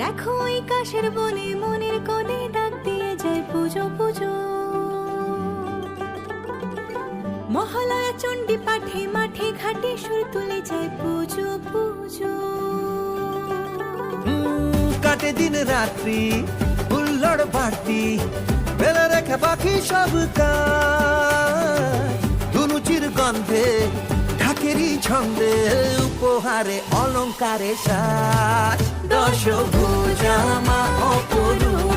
দেখো এই কাশের বনে মনের কোণে ডাক দিয়ে যায় পুজো পুজো। মহালয়া চণ্ডী পাঠে মাঠে ঘাটে সুর তুলে যায় পুজো পুজো। কাটে দিন রাত্রি হুল্লড় বাড়তি ফেলে রেখে বাকি সব কাজ গন্ধে ঢাকেরই ছন্দে উপহারে অলঙ্কারে সাজ দশ ভুজামা অপরূপামা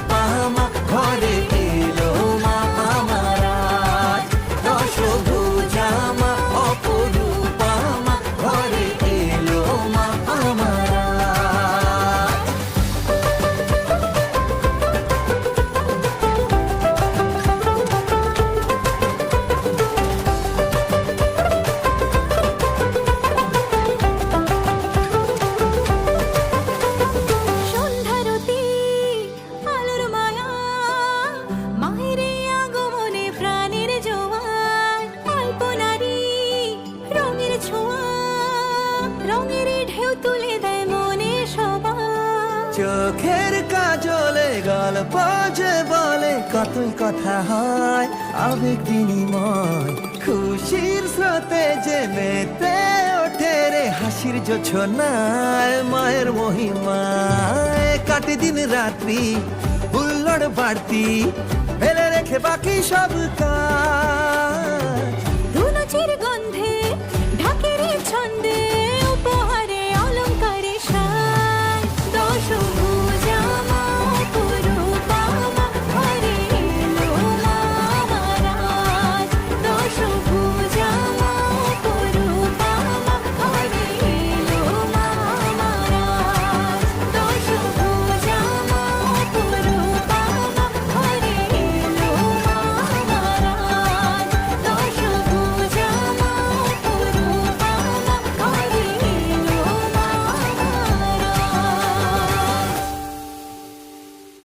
রঙের ঢেউ তুলে দেয় মনে সবার। চোখের কাজলে গল্প যে বলে, কতই কথা হয়, আবেগ বিনিময়। খুশির স্রোতে যে মেতে ওঠে রে, হাসির জোছনায়, মায়ের মহিমায়। কাটে দিন রাত্রি, হুল্লোড় বাড়তি, ফেলে রেখে বাকি সব কাজ।